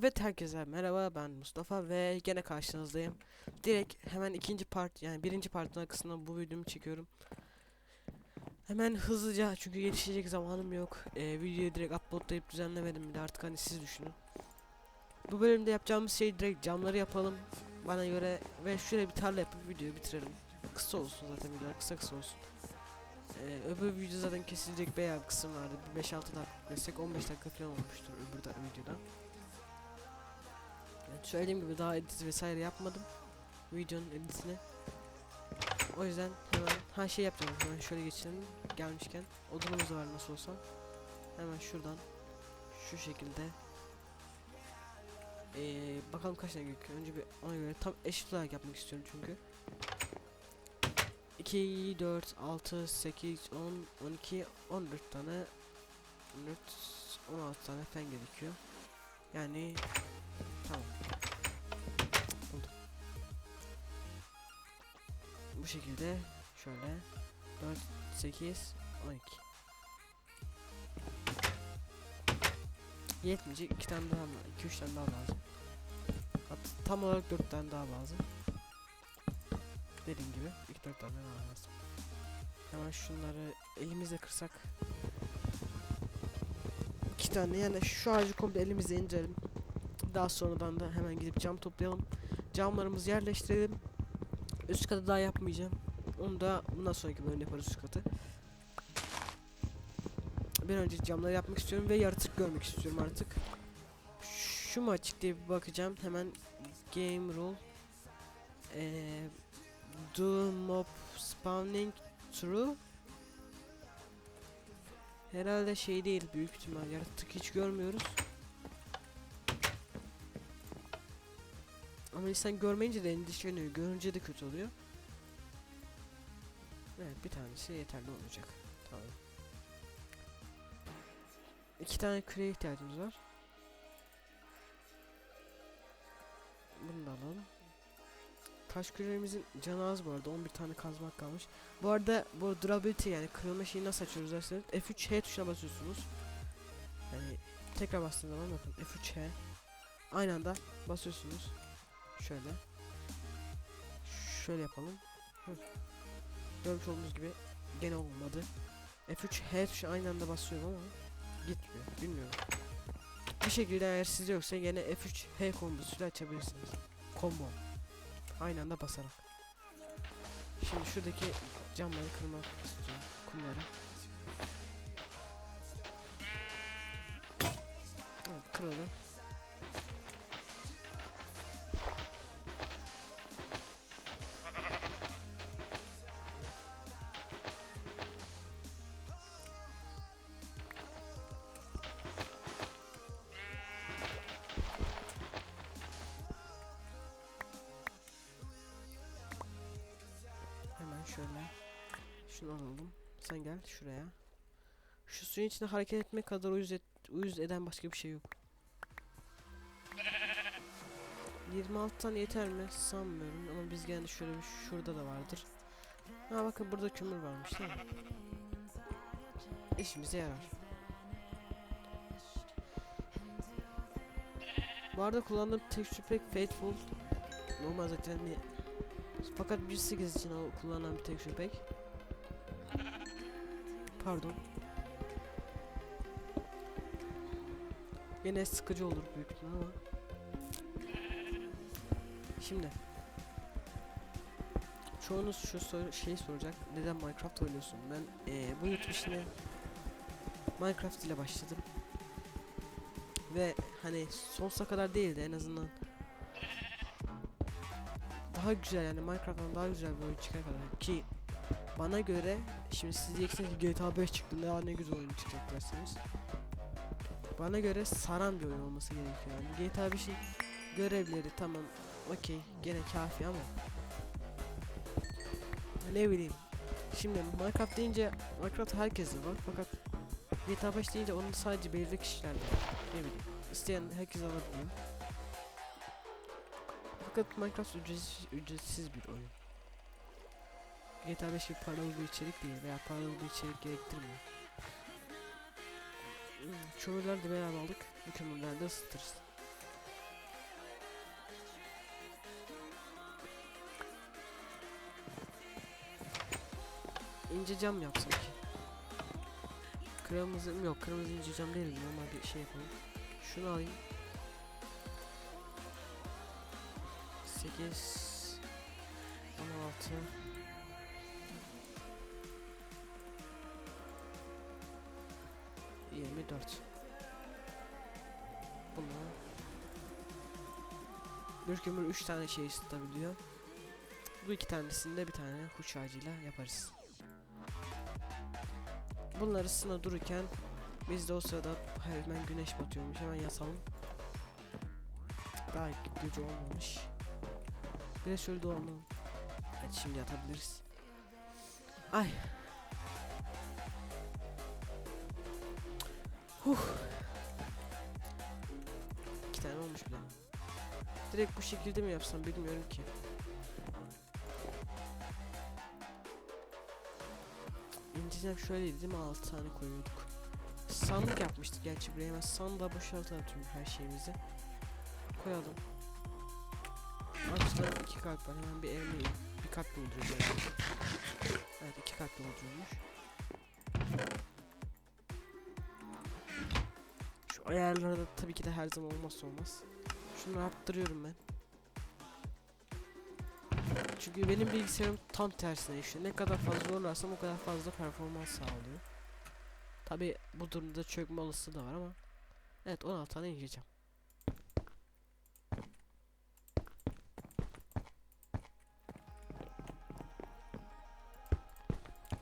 Evet herkese merhaba ben Mustafa ve gene karşınızdayım. Direkt hemen ikinci part yani birinci partın arkasından bu videomu çekiyorum. Hemen hızlıca çünkü yetişecek zamanım yok. Ee, videoyu direkt uploadlayıp düzenlemedim bile artık hani siz düşünün. Bu bölümde yapacağımız şey direkt camları yapalım bana göre ve şöyle bir tarla yapıp videoyu bitirelim. Kısa olsun zaten videolar kısa kısa olsun. Ee, öbür video zaten kesilecek bayağı kısım vardı. Bir 5-6 dakika desek 15 dakika falan olmuştur öbür da videoda. Yani söylediğim gibi daha edit vesaire yapmadım. Videonun editini. O yüzden hemen her şey yapacağım. Hemen şöyle geçelim. Gelmişken odunumuz da var nasıl olsa. Hemen şuradan şu şekilde ee, bakalım kaç tane gerekiyor. Önce bir ona göre tam eşit olarak yapmak istiyorum çünkü. 2, 4, 6, 8, 10, 12, 14 tane 14, 16 tane fen gerekiyor. Yani Bu şekilde şöyle 4 8 12 Yetmeyecek iki tane daha 2 3 tane daha lazım. Hatta tam olarak 4 tane daha lazım. Dediğim gibi 2 4 tane daha lazım. Hemen şunları elimizle kırsak iki tane yani şu ağacı komple elimizle indirelim. Daha sonradan da hemen gidip cam toplayalım. Camlarımızı yerleştirelim. Üst katı daha yapmayacağım. Onu da bundan sonraki bölümde yaparız üst katı. Bir önce camları yapmak istiyorum ve yaratık görmek istiyorum artık. Şu mu açık diye bir bakacağım. Hemen game rule. Ee, do mob spawning true. Herhalde şey değil büyük ihtimal yaratık hiç görmüyoruz. Ama insan görmeyince de endişeleniyor. Görünce de kötü oluyor. Evet bir tanesi yeterli olacak. Tamam. İki tane küreye ihtiyacımız var. Bunu da alalım. Taş küremizin canı az bu arada. 11 tane kazmak kalmış. Bu arada bu durability yani kırılma şeyi nasıl açıyoruz derseniz F3 H tuşuna basıyorsunuz. Yani tekrar bastığınız zaman bakın F3 H aynı anda basıyorsunuz. Şöyle. Şöyle yapalım. Hı. Görmüş olduğunuz gibi gene olmadı. F3 H tuşu aynı anda basıyorum ama gitmiyor. Bilmiyorum. Bir şekilde eğer sizde yoksa gene F3 H kombosuyla açabilirsiniz. Combo. Aynı anda basarak. Şimdi şuradaki camları kırmak istiyorum. Kumları. Şöyle. Şunu alalım. Sen gel şuraya. Şu suyun içinde hareket etmek kadar uyuz, et, uyuz eden başka bir şey yok. 26 tane yeter mi? Sanmıyorum ama biz gene şöyle bir şurada da vardır. Ha bakın burada kömür varmış değil mi? İşimize yarar. Bu arada kullandığım texture pack Faithful. Normal zaten fakat 1.8 için kullanan bir texture pack. Pardon. Yine sıkıcı olur büyük ihtimal ama. Şimdi. Çoğunuz şu sor şeyi soracak. Neden Minecraft oynuyorsun? Ben ee, bu YouTube işine Minecraft ile başladım. Ve hani sonsuza kadar değildi en azından daha güzel yani Minecraft'tan daha güzel bir oyun çıkar kadar ki bana göre şimdi siz diyeceksiniz ki GTA 5 çıktı ne ne güzel oyun çıkacak dersiniz. Bana göre saran bir oyun olması gerekiyor yani GTA 5'in görevleri tamam okey gene kafi ama ne bileyim şimdi Minecraft deyince Minecraft herkeste var fakat GTA 5 deyince onun sadece belirli kişilerde var. ne bileyim isteyen herkes alabiliyor. Fakat Minecraft ücretsiz, ücretsiz bir oyun. GTA 5 gibi paralı bir içerik değil veya paralı bir içerik gerektirmiyor. Kömürler de beraber aldık. Bu kömürleri de ısıtırız. İnce cam yapsın ki. Kırmızı yok kırmızı ince cam değil normal bir şey yapalım. Şunu alayım. 8 16 24 Bunu Bir kömür 3 tane şey ısıtabiliyor. Bu iki tanesini de bir tane huç ağacıyla yaparız. Bunları ısına dururken biz de o sırada hemen güneş batıyormuş hemen yatalım. Daha gece olmamış. De şöyle dolanalım. Evet şimdi yatabiliriz. Ay. Huh. İki tane olmuş bile. Direkt bu şekilde mi yapsam bilmiyorum ki. İnceden şöyleydi değil mi? 6 tane koyuyorduk. Sandık yapmıştık gerçi buraya hemen sandığa boşaltalım tüm her şeyimizi. Koyalım. Artıdan iki kalp var hemen bir elma bir dolduruyoruz yani. Evet iki kalp dolduruyormuş. Şu ayarları da tabii ki de her zaman olmazsa olmaz. Şunu arttırıyorum ben. Çünkü benim bilgisayarım tam tersine işte ne kadar fazla zorlarsam o kadar fazla performans sağlıyor. Tabi bu durumda çökme olasılığı da var ama Evet 16 tane ineceğim.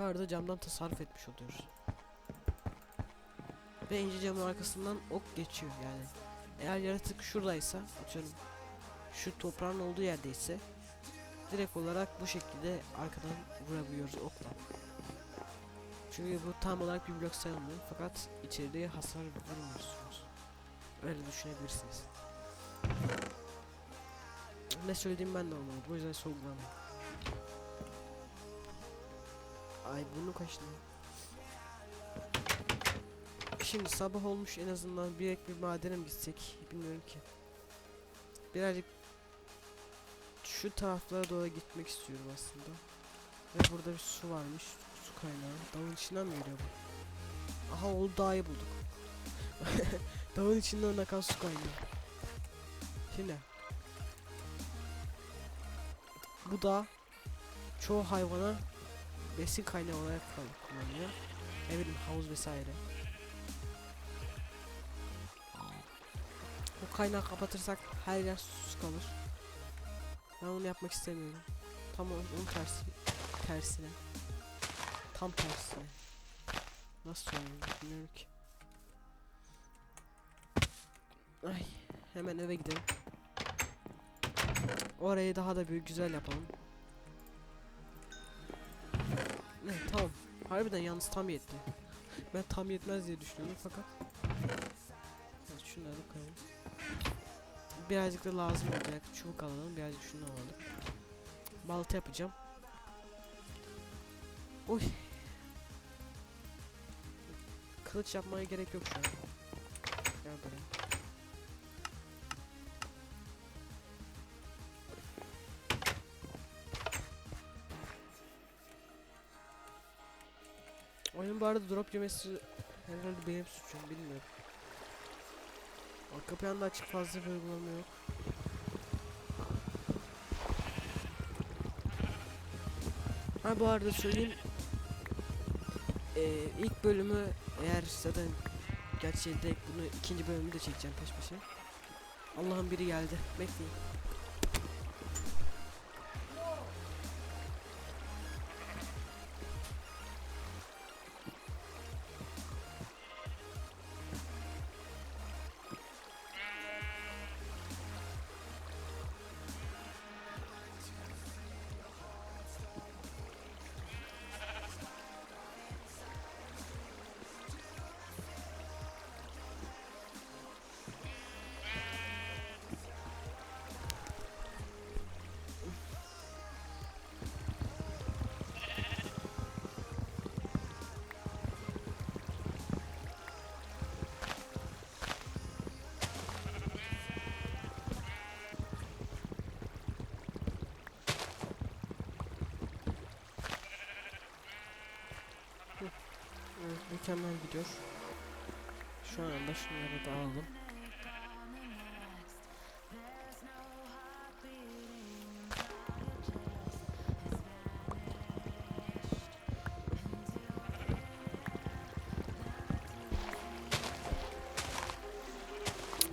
Bu arada camdan tasarruf etmiş oluyoruz. Ve ince camın arkasından ok geçiyor yani. Eğer yaratık şuradaysa, atıyorum şu toprağın olduğu yerdeyse direkt olarak bu şekilde arkadan vurabiliyoruz okla. Çünkü bu tam olarak bir blok sayılmıyor fakat içeriye hasar vurmuyorsunuz. Öyle düşünebilirsiniz. Ne söylediğim ben de anlamadım. O yüzden sorgulamayın. Ay bunu kaçtı. Şimdi sabah olmuş en azından bir ek bir madene mi gitsek bilmiyorum ki. Birazcık şu taraflara doğru gitmek istiyorum aslında. Ve burada bir su varmış. Su kaynağı. Dağın içinden mi geliyor bu? Aha o dağı bulduk. Dağın içinden akan su kaynağı. Şimdi. Bu da çoğu hayvana besin kaynağı olarak kullanılıyor. Ne havuz vesaire. Bu kaynağı kapatırsak her yer susuz kalır. Ben onu yapmak istemiyorum. Tam onun tersi tersine. Tam tersine. Nasıl söyleyeyim bilmiyorum ki. Ay hemen eve gidelim. Orayı daha da büyük güzel yapalım. Ne tamam. Harbiden yalnız tam yetti. Ben tam yetmez diye düşünüyordum fakat. Evet şunları koyalım. Birazcık da lazım olacak. Çubuk alalım. Birazcık şunu alalım. Balta yapacağım. Oy. Kılıç yapmaya gerek yok şu an. Gel buraya. Bu arada drop yemesi herhalde benim suçum bilmiyorum. Arka planda açık fazla bir uygulama yok. Ha bu arada söyleyeyim. Ee, ilk bölümü eğer zaten gerçi bunu ikinci bölümü de çekeceğim peş peşe. Allah'ın biri geldi. Bekleyin. Mükemmel gidiyor. Şu anda şunları da alalım.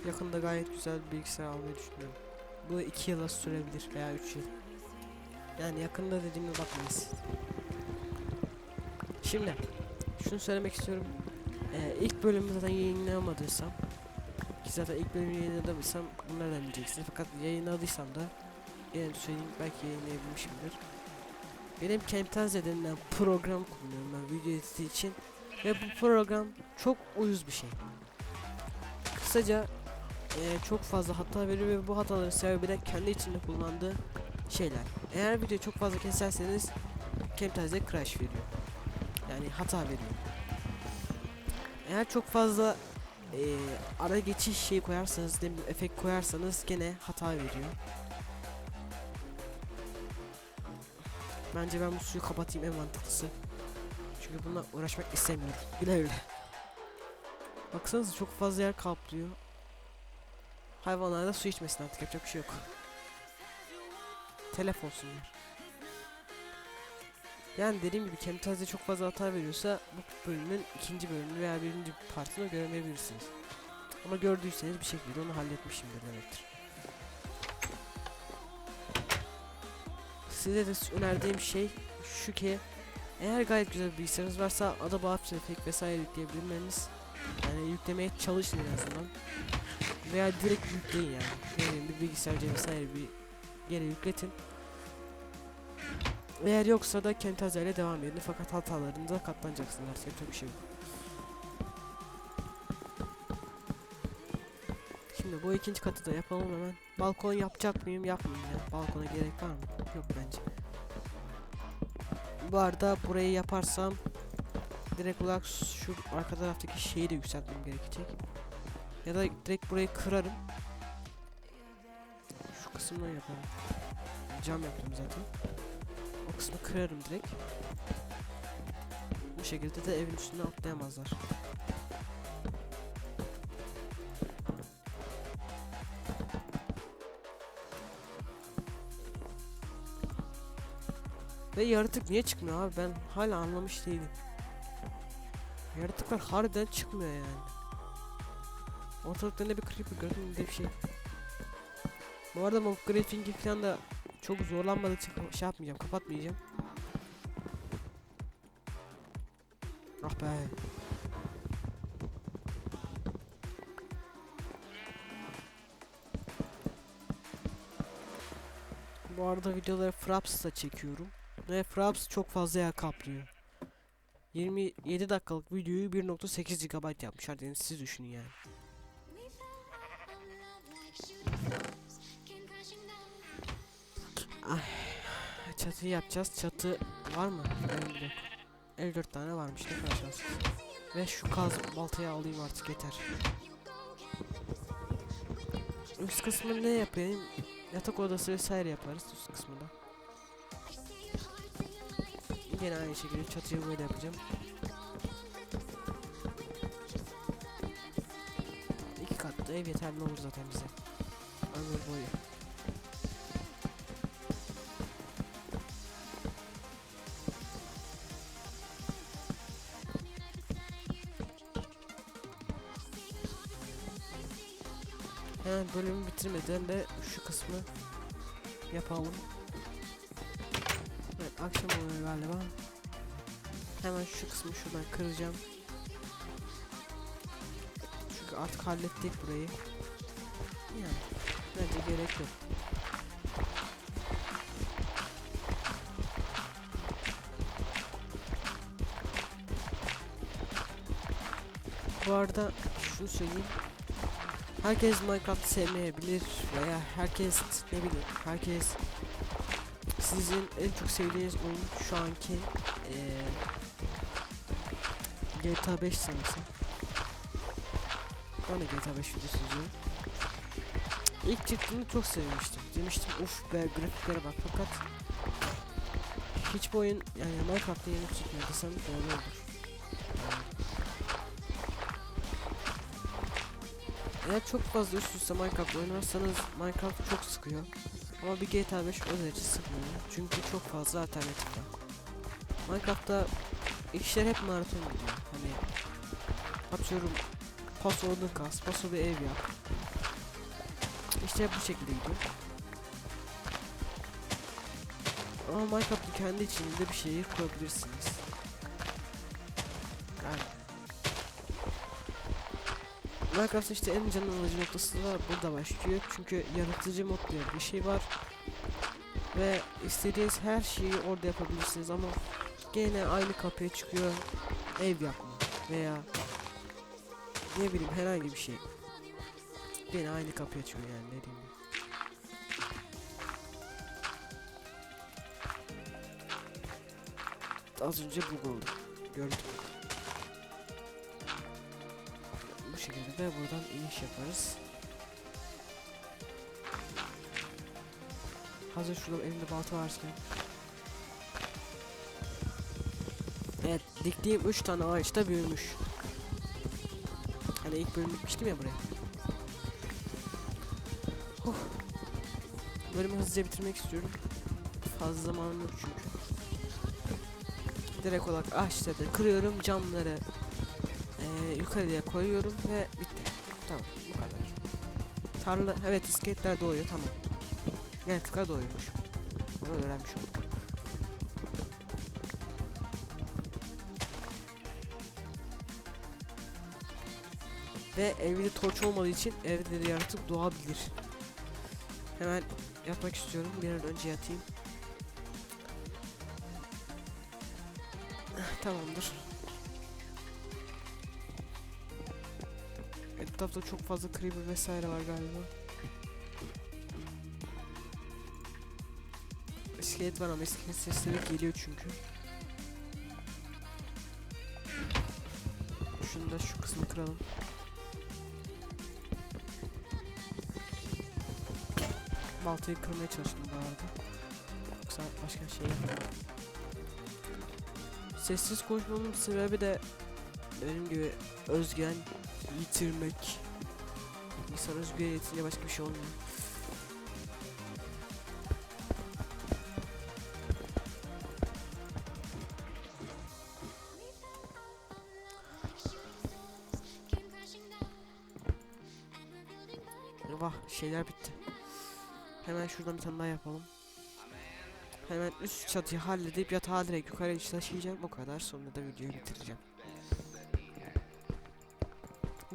Yakında gayet güzel bir bilgisayar almayı düşünüyorum. Bu 2 yıla sürebilir veya 3 yıl. Yani yakında dediğime bakmayız. Şimdi şunu söylemek istiyorum. Ee, ilk bölümü zaten yayınlayamadıysam ki zaten ilk bölümü yayınlamadıysam bunları demeyeceksiniz. Fakat yayınladıysam da yine söyleyeyim belki yayınlayabilmişimdir. Benim Camtasia denilen program kullanıyorum ben video editi için ve bu program çok uyuz bir şey. Kısaca eee, çok fazla hata veriyor ve bu hataların sebebi de kendi içinde kullandığı şeyler. Eğer videoyu çok fazla keserseniz Camtasia crash veriyor. Yani hata veriyor. Eğer çok fazla eee, ara geçiş şey koyarsanız, ne bileyim, efekt koyarsanız gene hata veriyor. Bence ben bu suyu kapatayım en mantıklısı. Çünkü bununla uğraşmak istemiyorum. Güle güle. Baksanıza çok fazla yer kaplıyor. Hayvanlar da su içmesin artık yapacak bir şey yok. Telef olsunlar. Yani dediğim gibi Camtasia çok fazla hata veriyorsa bu bölümün ikinci bölümünü veya birinci partını göremeyebilirsiniz. Ama gördüyseniz bir şekilde onu halletmişimdir demektir. Size de önerdiğim şey şu ki eğer gayet güzel bir bilgisayarınız varsa Adobe After Effects vesaire yükleyebilmeniz yani yüklemeye çalışın en azından veya direkt yükleyin yani bileyim bir bilgisayarca vesaire bir yere yükletin eğer yoksa da Camtasia ile devam edin fakat hatalarınıza katlanacaksınız artık yapacak bir şey yok. Şimdi bu ikinci katı da yapalım hemen. Balkon yapacak mıyım? Yapmayayım ya. Balkona gerek var mı? Yok bence. Bu arada burayı yaparsam direkt olarak şu arka taraftaki şeyi de yükseltmem gerekecek. Ya da direkt burayı kırarım. Şu kısımdan yaparım. Cam yaptım zaten. Kısmı kırarım direkt. Bu şekilde de evin üstüne atlayamazlar. Ve yaratık niye çıkmıyor abi ben hala anlamış değilim. Yaratıklar harbiden çıkmıyor yani. Ortalıkta ne bir creeper gördüm ne bir şey. Bu arada mob grafing'i falan da çok zorlanmadıkça şey yapmayacağım kapatmayacağım. Ah be. Bu arada videoları Fraps'ta çekiyorum. Ve Fraps çok fazla yer kaplıyor. 27 dakikalık videoyu 1.8 GB yapmışlar yani siz düşünün yani. Çatıyı yapacağız. Çatı var mı? Benim yok. 54 tane varmış ne kadar şanssız. Ve şu kaz baltayı alayım artık yeter. Üst kısmını ne yapayım? Yatak odası vesaire yaparız üst kısmında. Yine aynı şekilde çatıyı böyle yapacağım. İki katlı ev yeterli olur zaten bize. Ömür boyu. Bölümü bitirmeden de şu kısmı yapalım. Evet akşam oluyor galiba. Hemen şu kısmı şuradan kıracağım. Çünkü artık hallettik burayı. Yani bence gerek yok. Bu arada şunu söyleyeyim. Herkes Minecraft sevmeyebilir veya herkes ne bileyim herkes sizin en çok sevdiğiniz oyun şu anki eee GTA 5 sanırsam. Ben de GTA 5 videosu izliyorum. İlk çıktığında çok sevmiştim. Demiştim uf be grafiklere bak fakat hiçbir oyun yani Minecraft'ta yeni çıkmıyor desem doğru olur. Eğer çok fazla üst üste Minecraft oynarsanız Minecraft çok sıkıyor. Ama bir GTA 5 o derece sıkmıyor. Çünkü çok fazla alternatif var. Minecraft'ta işler hep maraton gidiyor. Hani atıyorum paso odun kas, paso bir ev yap. İşte bu şekilde gidiyor. Ama Minecraft'ta kendi içinde bir şehir kurabilirsiniz. Minecraft'ın işte en can alıcı noktası da burada başlıyor. Çünkü yaratıcı mod diye bir şey var. Ve istediğiniz her şeyi orada yapabilirsiniz ama gene aynı kapıya çıkıyor ev yapma veya ne bileyim herhangi bir şey. Gene aynı kapıya çıkıyor yani ne diyeyim. Az önce bug oldu. Gördüm. Şekilde de buradan iniş yaparız. Hazır şurada elimde balta varken. Evet, diktiğim 3 tane ağaç da büyümüş. Hani ilk bölüm bitmiştim ya buraya. Huh. Bölümü hızlıca bitirmek istiyorum. Fazla zamanım yok çünkü. Direkt olarak ağaçları kırıyorum, camları yukarıya koyuyorum ve bitti. Tamam, bu kadar. Tarla, evet iskeletler doğuyor, tamam. Yaratıklar doğuyormuş. Bunu öğrenmiş oldum. Ve evde torç olmadığı için evde de yaratık doğabilir. Hemen yatmak istiyorum. Bir an önce yatayım. Tamamdır. Etrafta çok fazla creeper vesaire var galiba. İskelet var ama iskelet sesleri geliyor çünkü. Şunu da şu kısmı kıralım. Baltayı kırmaya çalıştım bu arada. Yoksa başka şey. Sessiz konuşmamın sebebi de benim gibi özgüven yitirmek. İnsan özgüven yitince başka bir şey olmuyor. Vah şeyler bitti. Hemen şuradan bir tane daha yapalım. Hemen üst çatıyı halledip yatağı direkt yukarı taşıyacağım. O kadar sonra da videoyu bitireceğim.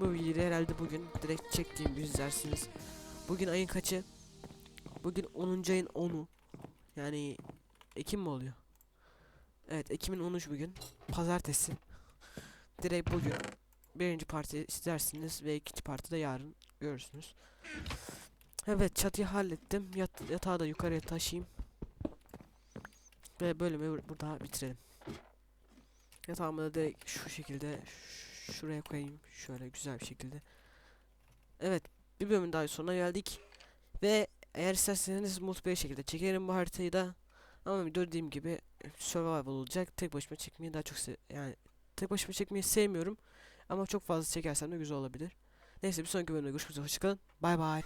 Bu videoyu herhalde bugün direkt çektiğim izlersiniz. Bugün ayın kaçı? Bugün 10. ayın 10'u. Yani Ekim mi oluyor? Evet Ekim'in 13 bugün. Pazartesi. Direkt bugün birinci parti izlersiniz ve ikinci parti de yarın görürsünüz. Evet çatıyı hallettim. Yat yatağı da yukarıya taşıyayım. Ve bölümü bur- burada bitirelim. Yatağımı da direkt şu şekilde ş- şuraya koyayım. Şöyle güzel bir şekilde. Evet bir bölümün daha sonuna geldik. Ve eğer isterseniz multiplayer şekilde çekerim bu haritayı da. Ama video dediğim gibi survival olacak. Tek başıma çekmeyi daha çok yani tek başıma çekmeyi sevmiyorum. Ama çok fazla çekersem de güzel olabilir. Neyse bir sonraki bölümde görüşmek üzere. Hoşçakalın. Bay bay.